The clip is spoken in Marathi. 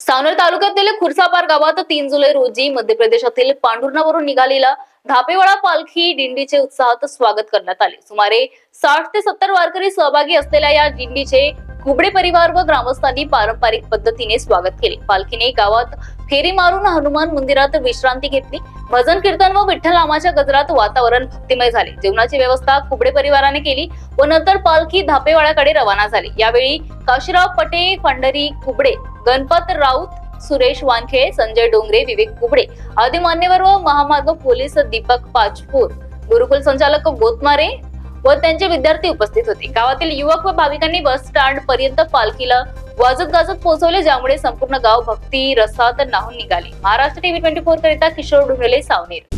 सावनेर तालुक्यातील खुर्सापार गावात तीन जुलै रोजी मध्य प्रदेशातील पांढुर्णावरून निघालेला धापेवाडा पालखी दिंडीचे उत्साहात स्वागत करण्यात आले. सुमारे साठ ते सत्तर वारकरी सहभागी असलेल्या या दिंडीचे घुबडे परिवार व ग्रामस्थांनी पारंपरिक पद्धतीने स्वागत केले. पालखीने गावात फेरी मारून हनुमान मंदिरात विश्रांती घेतली. भजन कीर्तन व विठ्ठल नामाच्या गजरात वातावरण भक्तिमय झाले. जेवणाची व्यवस्था कुबडे परिवाराने केली व नंतर पालखी धापेवाड्याकडे रवाना झाली. यावेळी काशीराव पटे पंढरी कुबडे गणपत राऊत सुरेश वानखेळे संजय डोंगरे विवेक कुबडे आदी मान्यवर व महामार्ग पोलीस दीपक पाचपूर गुरुकुल संचालक गोतमारे व त्यांचे विद्यार्थी उपस्थित होते. गावातील युवक व भाविकांनी बस स्टँड पर्यंत पालखीला वाजत गाजत पोहोचवले ज्यामुळे संपूर्ण गाव भक्ती रसात नाहून निघाली. महाराष्ट्र टीव्ही ट्वेंटी फोर करिता किशोर ढुंगले सावनेर.